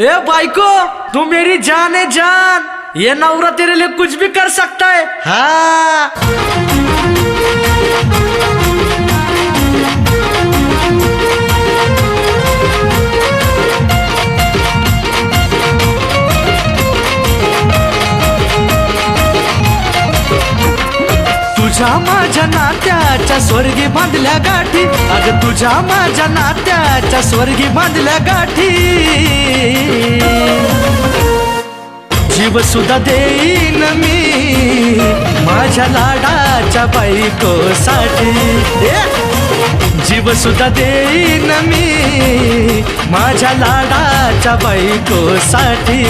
ए बायको तू मेरी जान है जान. ये नवरा तेरे लिए कुछ भी कर सकता है. हाँ। तुझ्या माझ्या नात्याच्या स्वर्गी बांधल्या गाठी. अगं तुझ्या माझ्या नात्याच्या स्वर्गी बांधल्या गाठी. जीव सुद्धा देईन मी माझ्या लाडाच्या बायकोसाठी. जीव सुद्धा देईन मी माझ्या लाडाच्या बायकोसाठी.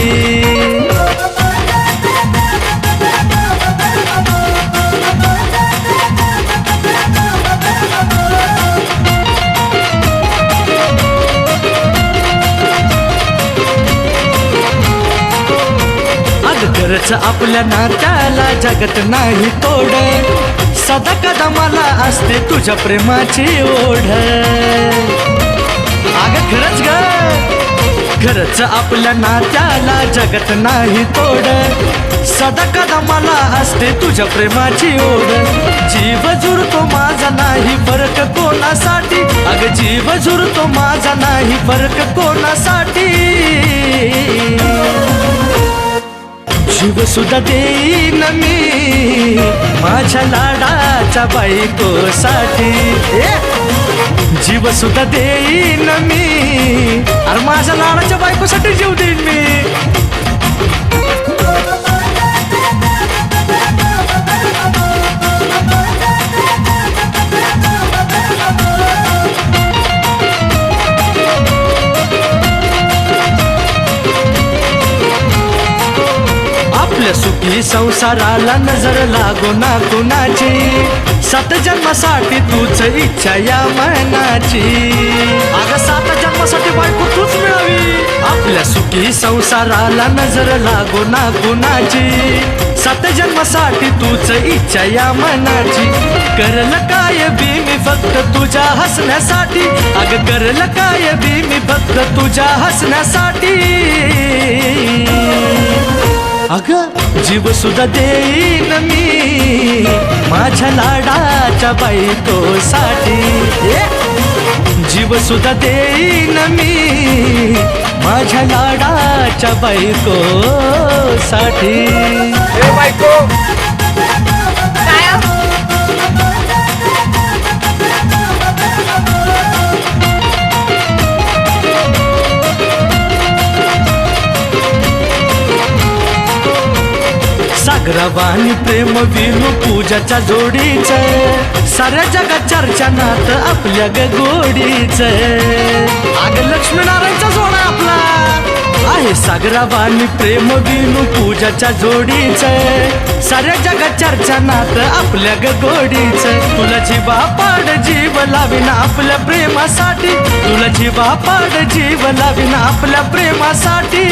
खरंच आपल्या नात्याला जगत नाही तोड. सदा कदमाला असते तुझ्या प्रेमाची ओढ. आग खरंच ग खरंच आपल्या नात्याला जगत नाही तोड. सदा कदमाला असते तुझ्या प्रेमाची ओढ. जीव जुरतो माझा नाही फरक कोणासाठी? अग जीव जुरतो माझा नाही फरक कोणासाठी? जीव सुद्धा देईन मी. माझ्या लाडाच्या बायकोसाठी. जीव सुद्धा देईन मी. अरे माझ्या लाडाच्या बायकोसाठी जीव देईन मी. ही संसाराला नजर लागो ना कुणाची? सात जन्मासाठी तूच इच्छा या मनाची. अगं सात जन्मासाठी बायको तूच मिळावी. आपल्या सुखी संसाराला नजर लागो ना कुणाची? सात जन्मासाठी तूच इच्छा या मनाची. करल काय बी मी फक्त तुझ्या हसण्यासाठी? अगं करल काय बी मी फक्त तुझ्या हसण्यासाठी? अग जीव सुद्धा देईन मी. माझ्या लाडाच्या बायकोसाठी. ए! जीव सुद्धा देईन मी. माझ्या लाडाच्या बायकोसाठी. बायको! सागरावानी प्रेम विनू पूजाच्या जोडीच. साऱ्या जगात चर्चा नात आपल्या ग गोडीच. आग लक्ष्मीनारायणचा जोडा आपला. आहे सागरावानी प्रेम विनू पूजाच्या जोडीच. साऱ्या जगात चर्चा नात आपल्या ग गोडीच. तुला जीवा पाड जीव लाविना आपल्या प्रेमासाठी. तुला जीवा पाड जीव लाविना आपल्या प्रेमासाठी.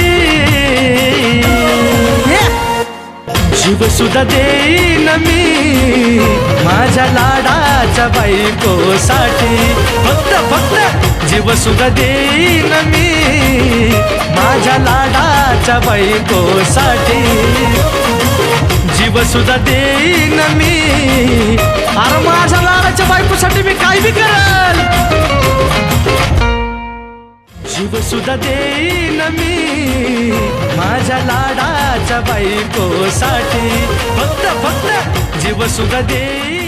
जीव सुद्धा देईन मी. माझ्या लाडाच्या बायकोसाठी फक्त फक्त जीव सुद्धा देईन मी. माझ्या लाडाच्या बायकोसाठी जीव सुद्धा देईन मी. अरे माझ्या लाडाच्या बायकोसाठी मी काय बी करल? जीव सुद्धा देईन मी. माझ्या बायकोसाठी. फक्त फक्त जीव सुद्धा दे